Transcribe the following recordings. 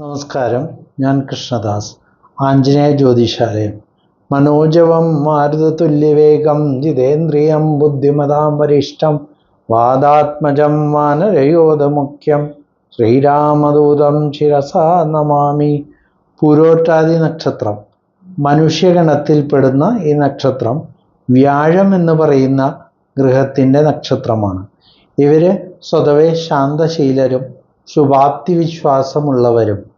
നമസ്കാരം. ഞാൻ കൃഷ്ണദാസ് ആഞ്ജനേയ ജ്യോതിഷാലയം മനോജവം മാരുതതുല്യവേഗം ജിതേന്ദ്രിയം ബുദ്ധിമതാം വരിഷ്ഠം വാദാത്മജം വാനരയോധമുഖ്യം ശ്രീരാമദൂതം ശിരസാ നമാമി പുരോട്ടാദി നക്ഷത്രം. മനുഷ്യഗണത്തിൽപ്പെടുന്ന ഈ നക്ഷത്രം വ്യാഴം എന്ന് പറയുന്ന ഗൃഹത്തിന്റെ നക്ഷത്രമാണ്. ഇവർ സ്വതവേ ശാന്തശീലരും ശുഭാപ്തി വിശ്വാസമുള്ളവരും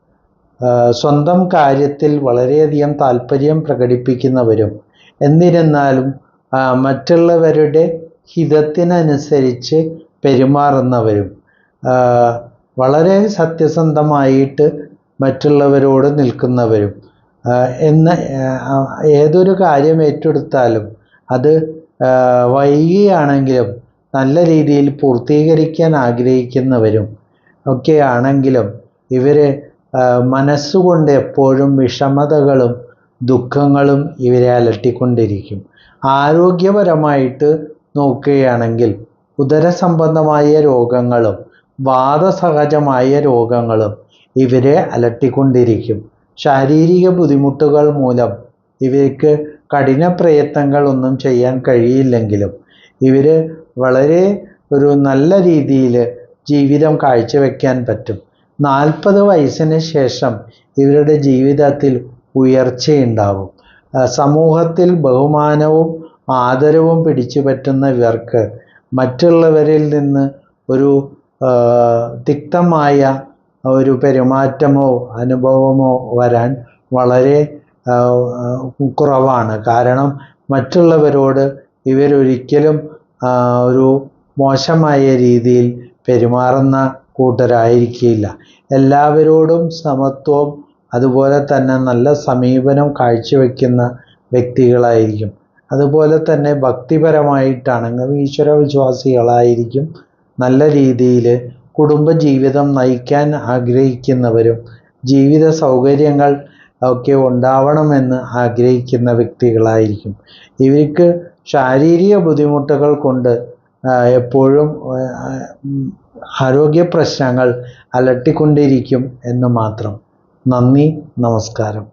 സ്വന്തം കാര്യത്തിൽ വളരെയധികം താല്പര്യം പ്രകടിപ്പിക്കുന്നവരും എന്നിരുന്നാലും മറ്റുള്ളവരുടെ ഹിതത്തിനനുസരിച്ച് പെരുമാറുന്നവരും വളരെ സത്യസന്ധമായിട്ട് മറ്റുള്ളവരോട് നിൽക്കുന്നവരും എന്ന ഏതൊരു കാര്യം ഏറ്റെടുത്താലും അത് വൈകിയാണെങ്കിലും നല്ല രീതിയിൽ പൂർത്തീകരിക്കാൻ ആഗ്രഹിക്കുന്നവരും ഒക്കെ ആണെങ്കിലും ഇവർ മനസ്സുകൊണ്ട് എപ്പോഴും വിഷമതകളും ദുഃഖങ്ങളും ഇവരെ അലട്ടിക്കൊണ്ടിരിക്കും. ആരോഗ്യപരമായിട്ട് നോക്കുകയാണെങ്കിൽ ഉദരസംബന്ധമായ രോഗങ്ങളും വാദസഹജമായ രോഗങ്ങളും ഇവരെ അലട്ടിക്കൊണ്ടിരിക്കും. ശാരീരിക ബുദ്ധിമുട്ടുകൾ മൂലം ഇവർക്ക് കഠിന പ്രയത്നങ്ങളൊന്നും ചെയ്യാൻ കഴിയില്ലെങ്കിലും ഇവർ വളരെ ഒരു നല്ല രീതിയിൽ ജീവിതം കാഴ്ചവെക്കാൻ പറ്റും. നാൽപ്പത് വയസ്സിന് ശേഷം ഇവരുടെ ജീവിതത്തിൽ ഉയർച്ചയുണ്ടാവും. സമൂഹത്തിൽ ബഹുമാനവും ആദരവും പിടിച്ചു പറ്റുന്ന ഇവർക്ക് മറ്റുള്ളവരിൽ നിന്ന് ഒരു തിക്തമായ ഒരു പെരുമാറ്റമോ അനുഭവമോ വരാൻ വളരെ കുറവാണ്. കാരണം മറ്റുള്ളവരോട് ഇവരൊരിക്കലും ഒരു മോശമായ രീതിയിൽ പെരുമാറുന്ന കൂട്ടരായിരിക്കില്ല എല്ലാവരോടും സമത്വം അതുപോലെ തന്നെ നല്ല സമീപനം കാഴ്ചവെക്കുന്ന വ്യക്തികളായിരിക്കും. അതുപോലെ തന്നെ ഭക്തിപരമായിട്ടാണെങ്കിൽ ഈശ്വര വിശ്വാസികളായിരിക്കും നല്ല രീതിയിൽ കുടുംബജീവിതം നയിക്കാൻ ആഗ്രഹിക്കുന്നവരും ജീവിത സൗകര്യങ്ങൾ ഒക്കെ ഉണ്ടാവണമെന്ന് ആഗ്രഹിക്കുന്ന വ്യക്തികളായിരിക്കും. ഇവർക്ക് ശാരീരിക ബുദ്ധിമുട്ടുകൾ കൊണ്ട് എപ്പോഴും ആരോഗ്യ പ്രശ്നങ്ങൾ അലട്ടിക്കൊണ്ടിരിക്കും എന്ന് മാത്രം. നന്ദി നമസ്കാരം.